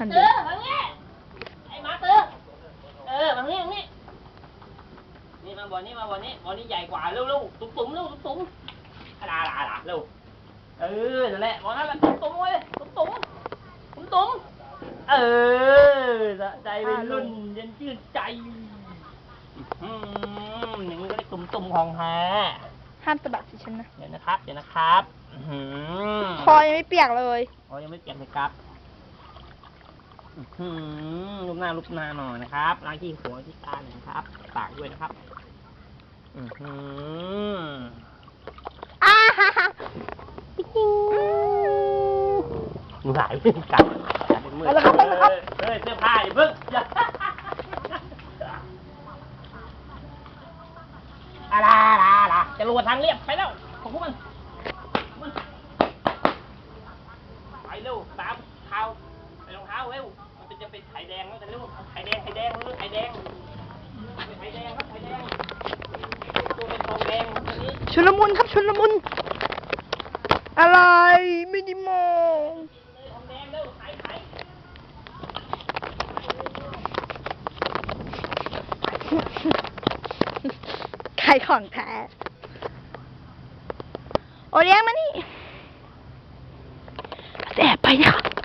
หันเตืดิอมางี้ไอ้มาเตือเออมางี้มางี้นี่มาบอลนี้มาบอลนี้บอลนี้ใหญ่กว่าเร็วเร็วตุ้มตุ้มเร็วตุ้มตุ้มอะไรอะไรอะไรเร็วเออนั่นแหละบอลนั่นแหละตุ้มตุ้มเว้ยตุ้มตุ้มตุ้มตุ้มเออสะใจเป็นรุ่นเย็นชื่นใจอืมอย่างนี้ก็ได้ตุ่มตุ่มๆของแท้ห้ามสะบัดสิฉันนะ เดี๋ยวนะครับ เดี๋ยวนะครับ อื้อหือคอยังไม่เปียกเลยอ๋อยังไม่เปลี่ยนเลยครับ รูปหน้ารูปหน้าหน่อยนะครับล้างที่หัวที่ตาหน่อยนะครับปากด้วยนะครับ อือหืออ้าฮ่าฮ่ามือหายกัดกัดเป็นมือไปแล้วครับไปแล้วครับเฮ้ยเสื้อผ้าอย่าเพิ่งอย่าอะไรอะไรจะรวดทางเรียบไปแล้วของพวกมันมันไปเร็วตามเท้าไปรองเท้าเร็ว มันจะเป็นไข่แดงแล้วแต่เร็วไข่แดงไข่แดงเร็วไข่แดงไข่แดงครับไข่แดงตัวเป็นทองแดงตัวนี้ชุลมุนครับชุลมุนอะไรไม่ได้มองทองแดงเร็วไข่ไข่ใครของแท้โอเลี้ยงมานี่แอบไปนะครับ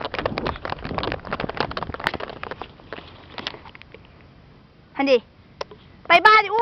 ฮันดีไปบ้านดิอู้